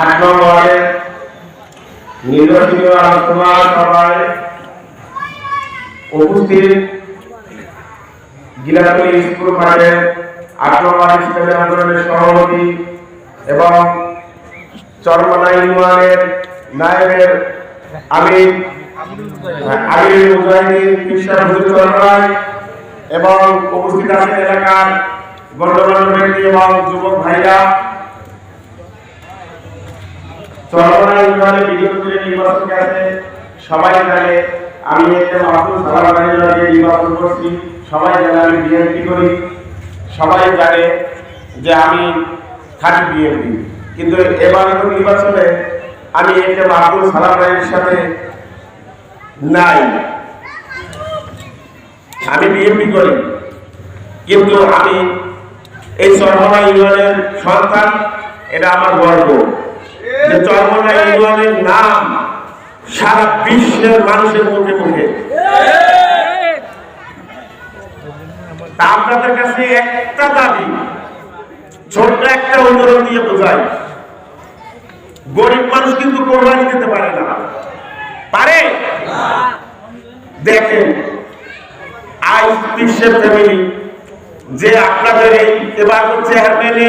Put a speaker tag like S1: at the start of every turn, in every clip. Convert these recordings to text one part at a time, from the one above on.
S1: আট নম্বরের নির্বাচনী আলোচনা সভায় উপস্থিত গিলাতলি স্কুল মাঠের আট নম্বর ইসলামী আন্দোলনের সভাপতি এবং চরমনা ইউনিয়নের নায়েবের আমি আমির মুজাহিদিন এবং উপস্থিত আছেন এলাকার গণ্যমান্য ব্যক্তি এবং যুবক ভাইরা। চরমনা নির্বাচন সবাই জানে, আমি নির্বাচন করছি। সবাই জানে আমি করি। সবাই জানে যে আমি কিন্তু এবার নির্বাচনে আমি একটা মাহফুজ বাহিনীর সাথে নাই। আমি বিএনপি করি। কিন্তু আমি এই ইউনিয়নের সন্তান, এটা আমার গর্ব। যে চরমনা নাম সারা বিশ্বের মানুষের মুখে মুখে। আপনাদের কাছে একটা দাবি, ছোট্ট একটা উদাহরণ দিয়ে বোঝাই। গরিব মানুষ কিন্তু কোরবানি দিতে পারে না। পারে? দেখেন আই বিশ্বের ফ্যামিলি যে আপনাদের এই এবার চেয়ারম্যানে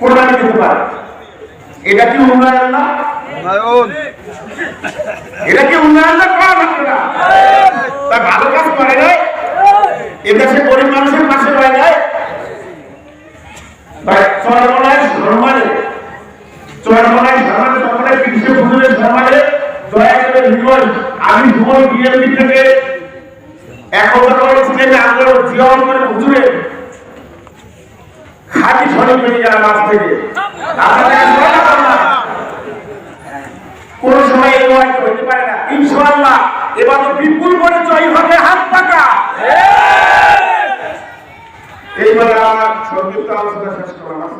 S1: কোরবানি দিতে পারে। এটা কি উন্নয়ন না? এটা কি উন্নয়ন না করা হচ্ছে না তা ভালো কাজ করে নাই? এদেশে গরিব মানুষের পাশে পায় নাই চরমনায় চরমনায় দয়া করে জীবন আমি জীবন বিএনপি থেকে একতা ইসলামী আন্দোলন জীবন করে হুজুরের খাঁটি শরীর হয়ে গেল মাছ থেকে। কোন সময় এই ওয়াইড হতে পারে না। ইনশাআল্লাহ, এবার তো বিপুল করে জয় হবে হাত পাকা। এইবার আমার সংযুক্ত আলোচনা শেষ করলাম।